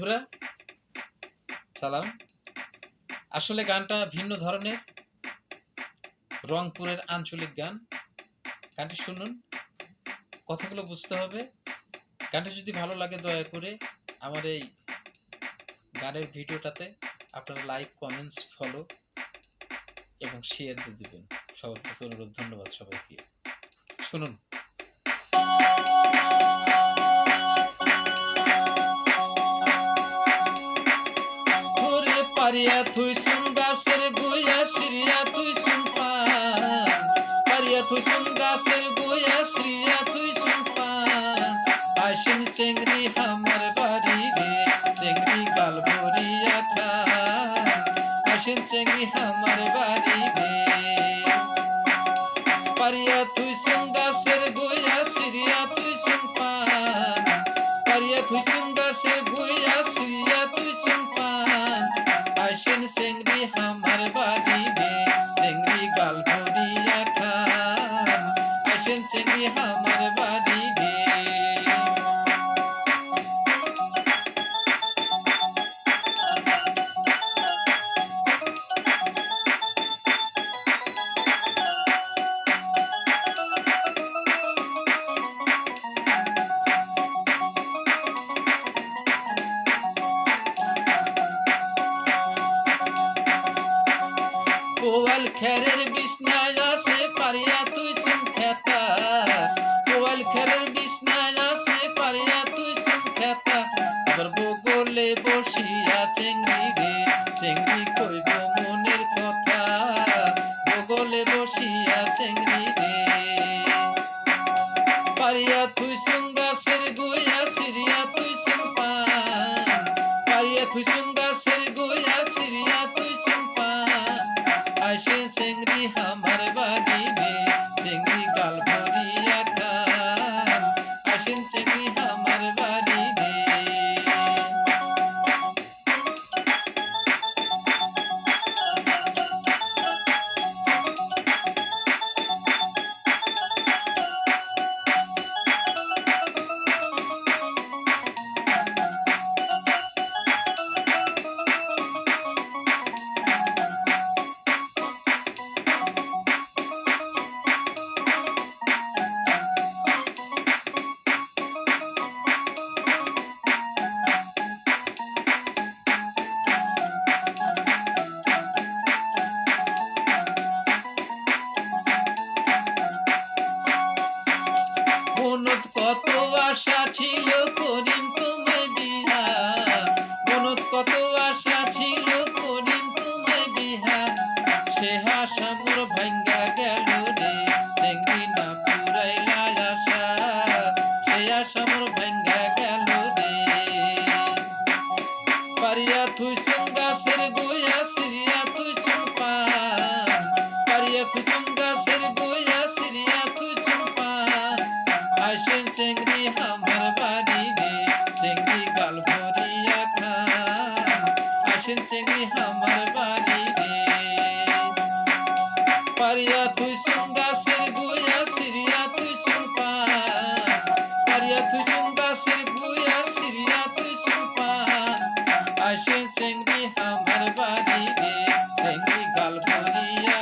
বন্ধুরা, সালাম। আসলে গানটা ভিন্ন ধরনের। রংপুরের আঞ্চলিক গান। গানটি শুনুন, কথাগুলো বুঝতে হবে। গানটি যদি ভালো লাগে দয়া করে আমার এই গানের ভিডিওটাতে আপনারা লাইক, কমেন্টস, ফলো এবং শেয়ার দিয়ে দেবেন। সবার প্রতি অনুরোধ, ধন্যবাদ সবাইকে। শুনুন। পারিয়া তুই শুন গাছের গুয়া শ্রিয়া তুই শুন পারিয়া তুই শুন গাছের গুয়া শ্রিয়া তুই শুন চেংড়ি আমার বাড়ি রে, চেংড়ি গাল ভরিয়া খান আসেন আমার বাড়ি রে। পারিয়া তুই শুন গাছের গুয়া শ্রিয়া তুই শুন পারিয়া তুই শুন গাছের গুয়া শ্রিয়া তুই আসেন চেংড়ি আমার বাড়ি রে চেংড়ি গাল ভরিয়া খান আসেন চেংড়ি আমার বাড়ি রে কোয়াল খেরের বিছনায় আছে পারিয়া তুই শুন খেতা। কোয়াল খেরের বিছনায় আছে পারিয়া তুই খেতা। তোর বগলে বসিয়া চেংড়ি রে চেংড়ি কইব মনের কথা। বগলে বসিয়া চেংড়ি রে পারিয়া তুই গাছের গুয়া, সিরিয়া তুই পান। পারিয়া তুই গাছের গুয়া, সিরিয়া তুই আসে চেংড়ি আমার বাড়ি রে চেংড়ি গাল ভরিয়া খান আসেন চেংড়ি আমার বাড়ি ছিল করিম তুমি বিহা। মনত কত আশা ছিল করিম তুমি বিহা। সে আশা মোর ভাঙ্গা গেল রে, চেংড়ি না পুরাইলা আশা। সে আশা মোর ভাঙ্গা গেল রে। পারিয়া তুই শুন গাছের গুয়া, সিরিয়া তুই পান। পারিয়া তুই শুন গাছের গুয়া, সিরিয়া তুই শুন পান। আসেন চেংড়ি আমার বাড়ি চেংড়ি আমার বাড়ি রে পারিয়া তুই শুন গাছের গুয়া সিরিয়া তুই পান পারিয়া তুই শুন গাছের গুয়া সিরিয়া তুই শুন পান আসেন আমার বাড়ি রে চেংড়ি গাল ভরিয়া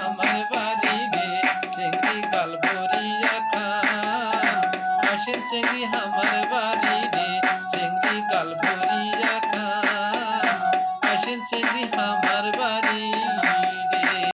আমার বাড়ি রে গাল ভরিয়া আমার বাড়ি